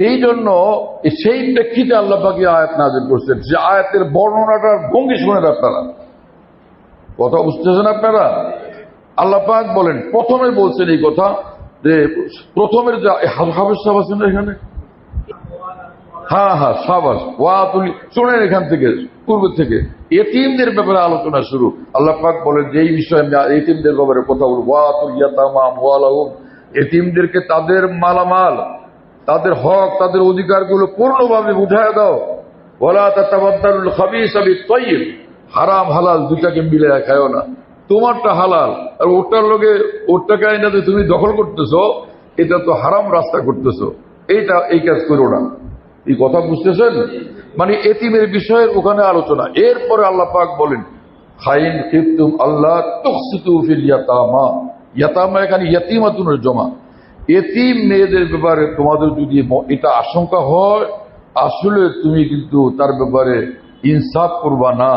এই জন্য সেই প্রেক্ষিতে আল্লাহ পাকি আয়াত নাজির করছেন। যে আয়াতের বর্ণনাটার ভঙ্গি শোনেন আপনারা। কথা বুঝতেছেন আপনারা? আল্লাহ পাক বলেন, প্রথমে বলছেন এই কথা যে, প্রথমের যে হাফেজ সাহেব আছেন এখানে? হ্যাঁ হ্যাঁ সাবাস ওয়া তুমি শোনেন এখান থেকে, পূর্ব থেকে। এতিমদের ব্যাপারে আলোচনা শুরু। আল্লাহ পাক বলেন যে, এই বিষয়ে আমি এতিমদের ব্যাপারে কথা বলব। ওয়া তুল ইয়াতামা ওয়ালাহুম এতিমদেরকে তাদের মালামাল তাদের হক, তাদের অধিকারগুলো পূর্ণভাবে উঠায় দাও। হারাম, হালাল দুটাকে মিলে খায়ও না। তোমারটা হালাল, আর ওটার লোকে ওরটাকে আইনাতে তুমি দখল করতেছো, এটা তো হারাম রাস্তা করতেছো। এইটা, এই কাজ করো না। এই কথা বুঝতেছেন? মানে এতিমের বিষয়ের ওখানে আলোচনা। এরপরে আল্লাহ পাক বলেন, খাইন খিফতুম আল্লাহ তুখসিতু ফিল ইয়াতামা। ইয়াতামা এখানে ইয়াতিমাতুনের জমা এতিম মেয়েদের ব্যাপারে তোমাদের যদি এটা আশঙ্কা হয়, আসলে তুমি কিন্তু তার ব্যাপারে ইনসাফ করবা না।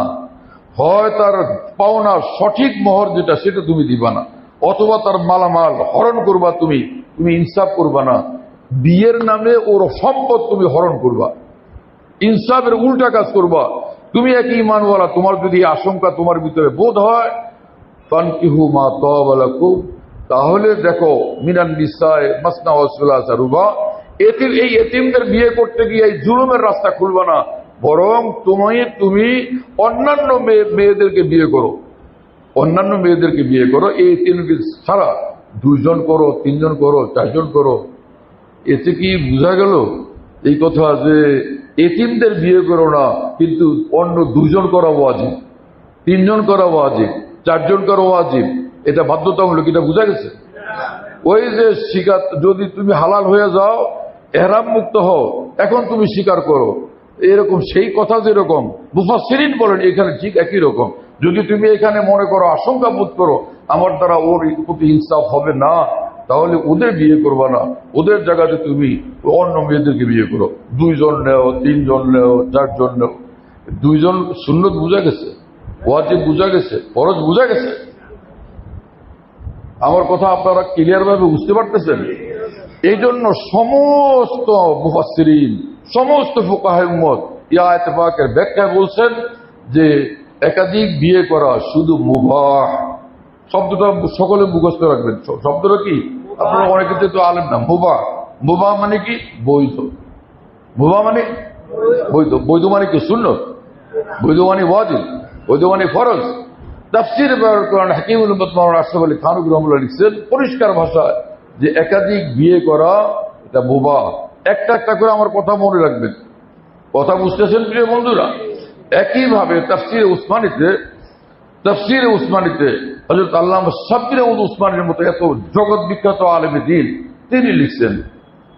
হয় তার পাওনা সঠিক মহর যেটা, সেটা তুমি দিবা না। অথবা তার মালামাল হরণ করবা তুমি তুমি ইনসাফ করবা না। বিয়ের নামে ওর সম্পদ তুমি হরণ করবা। ইনসাফের উল্টা কাজ করবা। তুমি এক ইমানওয়ালা, তোমার যদি আশঙ্কা তোমার ভিতরে বোধ হয়, ফানকিহু মা তওয়ালাকুম তাহলে দেখো, মিনান নিসায় মাসনা ওয়াসুলাসা রুবা এই এতিমদের বিয়ে করতে গিয়ে এই জুলুমের রাস্তা খুলবা না। বরং তুমি তুমি অন্যান্য মেয়ে- মেয়েদেরকে বিয়ে করো। অন্যান্য মেয়েদেরকে বিয়ে করো, এই এতিমকে ছাড়া দুইজন করো, তিনজন করো, চারজন করো। এতে কি বোঝা গেল? এই কথা যে এতিমদের বিয়ে করো না, কিন্তু অন্য দুজন করা ওয়াজিব। তিনজন করা ওয়াজিব, চারজন করা ওয়াজিব। এটা বাধ্যতামূলক, এটা বোঝা গেছে? ওই যে শিকার, যদি তুমি হালাল হয়ে যাও, এহরাম মুক্ত হও, এখন তুমি স্বীকার করো। এরকম সেই কথা যেরকম মুফাসিরিন বলেন, এখানে ঠিক একই রকম। যদি তুমি এখানে মনে করো, আশঙ্কা বোধ করো, আমার দ্বারা ওর প্রতি ইনসাফ হবে না, তাহলে ওদের বিয়ে করবা না। ওদের জায়গাতে তুমি অন্য মেয়েদেরকে বিয়ে করো। দুইজন নেও, তিনজন নেও, চারজন নেও। দুইজন সুন্নত বোঝা গেছে? ওয়াজিব বোঝা গেছে? ফরজ বোঝা গেছে? আমার কথা আপনারা ক্লিয়ার ভাবে বুঝতে পারতেছেন? এই জন্য সমস্ত মুফাসসিরিন, সমস্ত ফোকাহের মত ইয়াত পাকের ব্যাখ্যায় বলছেন যে একাধিক বিয়ে করা শুধু মুবাহ। শব্দটা সকলে মুখস্থ রাখবেন। শব্দটা কি? আপনারা অনেক অনেকে তো আলেন না, মুবাহ। মুবাহ মানে কি? বৈধ। মুবাহ মানে? বৈধ। বৈধ মানে কি? শূন্য বৈধ মানে ওয়াজিব। বৈধ মানে ফরজ। তাফসির কোরআন হাকিমুল উম্মত মাওলানা আশরাফ আলী খানুক রহমুল্লাহ লিখছেন, পরিষ্কার ভাষায় যে একাধিক বিয়ে করা, এটা বোবা। একটা একটা করে আমার কথা মনে রাখবেন। কথা বুঝতেছেন প্রিয় বন্ধুরা? একইভাবে তাফসির উসমানিতে, তফসির উসমানিতে হজরত আল্লাহ আহমদ উসমানের মতো এত জগৎ বিখ্যাত আলেমে দিন তিনি লিখছেন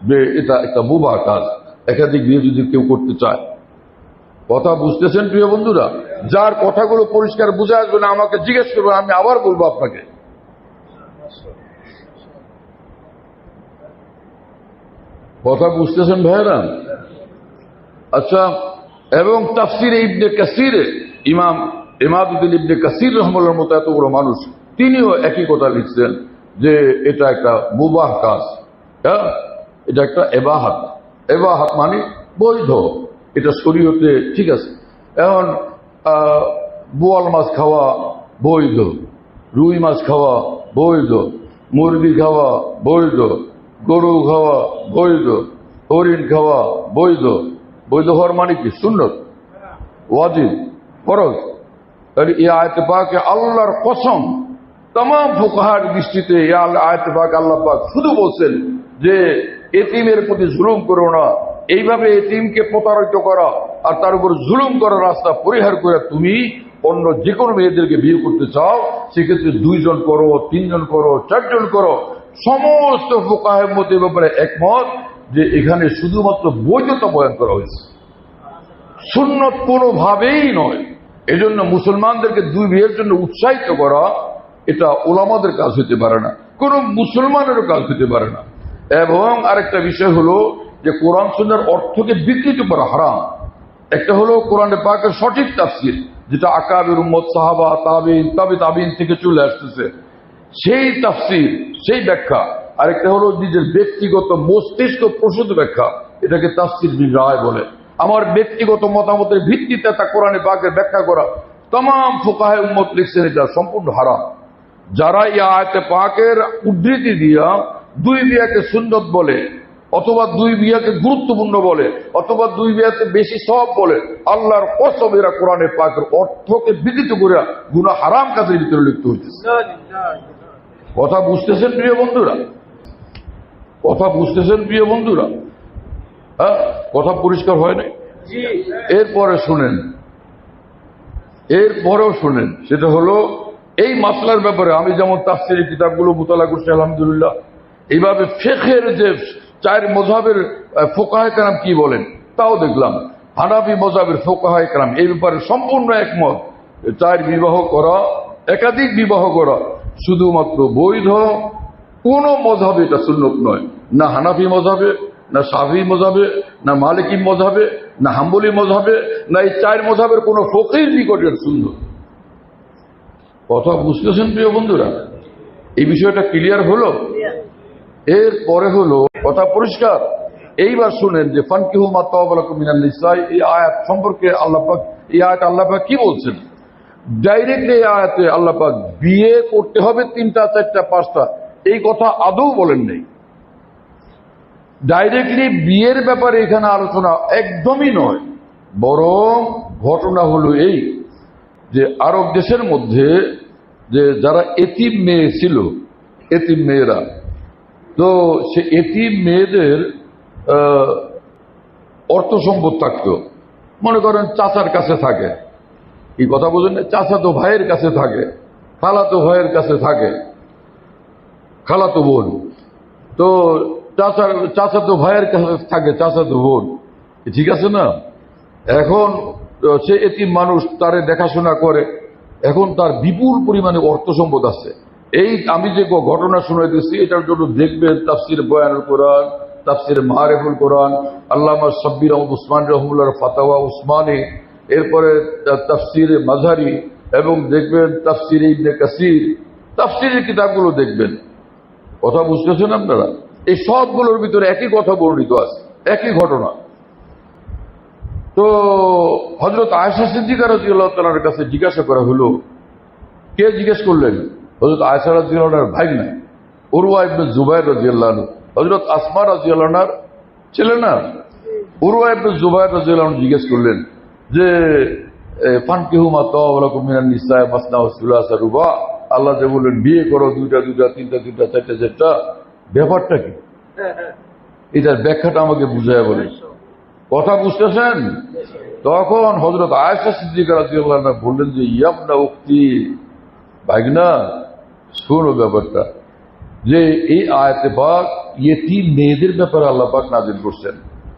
যে এটা একটা বুবা কাজ। একাধিক বিয়ে যদি কেউ করতে চায় কথা বুঝতেছেন প্রিয় বন্ধুরা? যার কথাগুলো পরিষ্কার বোঝা আসবে না, আমাকে জিজ্ঞেস করবেন আমি আবার বলব আপনাকে। কথা বুঝতেছেন ভাইরা আচ্ছা এবং তাফসিরে ইবনে কাসিরে, ইমাম ইমাদুদ্দিন ইবনে কাসির রহমুল্লার মতো এত বড় মানুষ, তিনিও একই কথা লিখছেন যে এটা একটা মুবাহ কাজ। হ্যাঁ? এটা একটা এবাহাত। এবাহাত মানে বৈধ। এটা শরীয়তে ঠিক আছে। এখন বোয়াল মাছ খাওয়া বৈধ, রুই মাছ খাওয়া বৈধ, মুরগি খাওয়া বৈধ, গরু খাওয়া বৈধ, হরিণ খাওয়া বৈধ। বৈধ হওয়ার মানে কি? সুন্নত। ওয়াজিব। ফরজ। তাহলে এই আয়তে পাকে আল্লাহর কসম তাম ফুকাহার দৃষ্টিতে আয়তে পাক আল্লাহ পাক শুধু বলছেন যে এতিমের প্রতি জুলুম করো না। এইভাবে এতিমকে প্রতারিত করা আর তার উপর জুলুম করার রাস্তা পরিহার করে তুমি অন্য যে কোনো মেয়েদেরকে বিয়ে করতে চাও, সেক্ষেত্রে দুইজন করো, তিনজন করো, চারজন করো। সমস্ত ফোকাহের মধ্যে ব্যাপারে একমত যে এখানে শুধুমাত্র বৈধতা বয়ান করা হয়েছে। সুন্নত কোনোভাবেই নয়। এজন্য মুসলমানদেরকে দুই বিয়ের জন্য উৎসাহিত করা, এটা ওলামাদের কাজ হতে পারে না। কোন মুসলমানেরও কাজ হতে পারে না। এবং আরেকটা বিষয় হলো যে কোরআন সুন্নার অর্থকে বিকৃত করা হারাম। একটা হলো কোরআনে পাকের সঠিক তাফসির, যেটা আকাবের উম্মত, সাহাবা, তাবিন, তাবে, তাবিন থেকে চলে আসতেছে। সেই তাফসির, সেই ব্যাখ্যা। আরেকটা হলো নিজের ব্যক্তিগত মস্তিষ্ক প্রসূত ব্যাখ্যা, এটাকে তাফসির বিল রায় বলে। আমার ব্যক্তিগত মতামতের ভিত্তিতে তা কোরআনে পাকের ব্যাখ্যা করা। তমাম ফোকাহে উম্মত লিখছেন এটা সম্পূর্ণ হারাম। যারা এই আয়তে পাকের উদ্ধৃতি দিয়া দুই বিয়াকে সুন্নত বলে অথবা দুই বিয়াকে গুরুত্বপূর্ণ বলে অথবা দুই বিয়াতে বেশি সব বলে আল্লাহর কসম এরা কোরআনে পাকের অর্থকে বিকৃত করে গুণা হারাম কাজের ভিতরে লিপ্ত হইতেছে। কথা বুঝতেছেন প্রিয় বন্ধুরা? কথা বুঝতেছেন প্রিয় বন্ধুরা? হ্যাঁ? কথা পরিষ্কার হয় নাই? এরপরে শুনেন। এরপরেও শুনেন। সেটা হলো এই মাসলার ব্যাপারে আমি যেমন তাফসিরি কিতাবগুলো মোতালা করছি আলহামদুলিল্লাহ এইভাবে ফেখের যে চার মজাবের ফোকাহায় কালাম কি বলেন? তাও দেখলাম। হানাফি মজাবের ফোকাহায় কালাম এই ব্যাপারে সম্পূর্ণ একমত। চার বিবাহ করা একাধিক বিবাহ করা শুধুমাত্র বৈধ কোন মজাবে এটা সুন্নত নয়। না হানাফি মজাবে না সাফি মজাবে না মালিকি মজাবে না হাম্বলি মজাবে না এই চার মজাবের কোন ফকির নিকটের সুন্দর কথা বুঝতেছেন প্রিয় বন্ধুরা? এই বিষয়টা ক্লিয়ার হলো? এর পরে হলো কথা পরিষ্কার। এইবার শুনেন যে ফানকিহু নিসাই, এই আয়াত সম্পর্কে আল্লাহ পাক, এই আয়াত আল্লাহ পাক কি বলছেন? ডাইরেক্ট এই আয়াতে আল্লাহ পাক বিয়ে করতে হবে তিনটা, চারটা, পাঁচটা। এই কথা আদৌ বলেন নেই। ডাইরেক্টলি বিয়ের ব্যাপারে এখানে আলোচনা একদমই নয়। বরং ঘটনা হলো এই যে, আরব দেশের মধ্যে যে, যারা এতিম মেয়ে ছিল, এতিম মেয়েরা তো সে এতিম মেয়েদের অর্থ সম্পদ থাকতো। মনে করেন চাচার কাছে থাকে। এই কথা বোঝেন না? চাচাতো ভাইয়ের কাছে থাকে খালাতো ভাইয়ের কাছে থাকে খালাতো বোন। তো চাচার চাচাতো ভাইয়ের কাছে থাকে চাচাতো বোন। ঠিক আছে না? এখন সে এতিম মানুষ, তারে দেখাশোনা করে। এখন তার বিপুল পরিমাণে অর্থ সম্পদ আছে। এই আমি যে ঘটনা শুনে শুনাইতেছি, এটার জন্য দেখবেন তাফসির বয়ানুল কোরআন, তাফসির মারেফুল কোরআন, আল্লামা সাব্বির আহমদ উসমান রহমুল্লার ফাতাওয়া উসমানী, এরপরে তাফসির মাঝারি এবং দেখবেন তাফসির ইবনে কাসির। তাফসিরের কিতাবগুলো দেখবেন। কথা বুঝতেছেন আপনারা? এই সবগুলোর ভিতরে একই কথা বর্ণিত আছে, একই ঘটনা। তো হজরত আয়সা সিদ্দিকা রাজিউল্লাহ তালার কাছে জিজ্ঞাসা করা হলো, কে জিজ্ঞেস করলেন? হজরত আয়সা রাজিউল্লাহর ভাই না উরওয়া ইবনে জুবাইর রাজিউল্লাহ হজরত আসমা রাজিউল্লাহর ছেলে না। উরওয়া ইবনে জুবাইর রাজিউল্লাহ জিজ্ঞেস করলেন যে ফানকিহু মা তাওয়ালাকুম মিনান নিসায় মাসনা ওয়া রুবা। আল্লাহ যে বললেন, বিয়ে করো দুইটা দুইটা, তিনটা তিনটা, চারটা চারটা। ব্যাপারটা কি? এটার ব্যাখ্যাটা আমাকে বুঝায় বলেন। কথা বুঝতেছেন? তখন হজরত আয়সা সিদ্দিকা রাজিউল্লাহ বললেন যে ইয়াবনা উক্তি ভাগনা শোনো ব্যাপারটা। যে এই আয়াতে পাক ইয়েতি মেয়েদের ব্যাপারে আল্লাহ পাক নাজিল করছেন।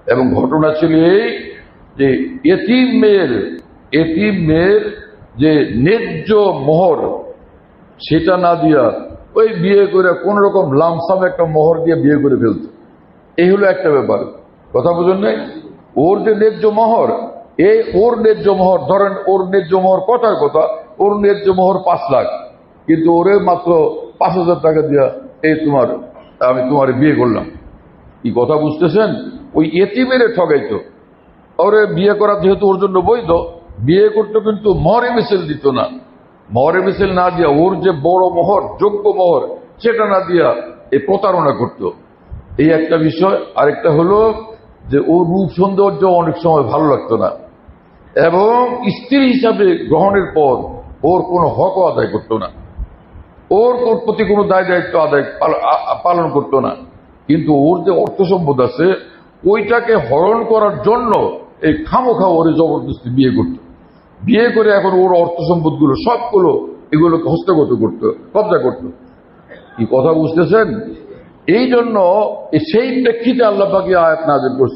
এবং ঘটনা ছিল এই যে এতিম মেয়ের এতিম মেয়ের যে ন্যায্য মোহর, সেটা না দিয়া ওই বিয়ে করে কোন রকম লামসাম একটা মোহর দিয়ে বিয়ে করে ফেলত। এই হলো একটা ব্যাপার। কথা বুঝুন নাই? ওর যে ন্যায্য মোহর, এই ওর ন্যায্য মোহর, ধরেন ওর ন্যায্য মোহর কথার কথা? ওর ন্যায্য মোহর পাঁচ লাখ। কিন্তু ওরে মাত্র পাঁচ হাজার টাকা দিয়া এই তোমার, আমি তোমার বিয়ে করলাম। কি কথা বুঝতেছেন? ওই এতিমেরে ঠগাইতো। ওরে বিয়ে করা যেহেতু ওর জন্য বৈধ, বিয়ে করতে কিন্তু মহরে মিছিল দিত না। মহরে মিছিল না দিয়া ওর যে বড় মোহর, যোগ্য মোহর, সেটা না দিয়া এই প্রতারণা করত। এই একটা বিষয়। আরেকটা হলো যে ওর রূপ সৌন্দর্য অনেক সময় ভালো লাগতো না। এবং স্ত্রী হিসাবে গ্রহণের পর ওর কোনো হক আদায় করতো না। ওর প্রতি কোনো দায় দায়িত্ব আদায় পালন করতো না। কিন্তু ওর যে অর্থ সম্পদ আছে, ওইটাকে হরণ করার জন্য এই খামোখা ওরে জবরদস্তি বিয়ে করত। বিয়ে করে এখন ওর অর্থ সম্পদগুলো সবগুলো এগুলোকে হস্তগত করত, কবজা করত। কি কথা বুঝতেছেন? এই জন্য সেই প্রেক্ষিতে আল্লাহ পাকি আয়াত নাজির করছে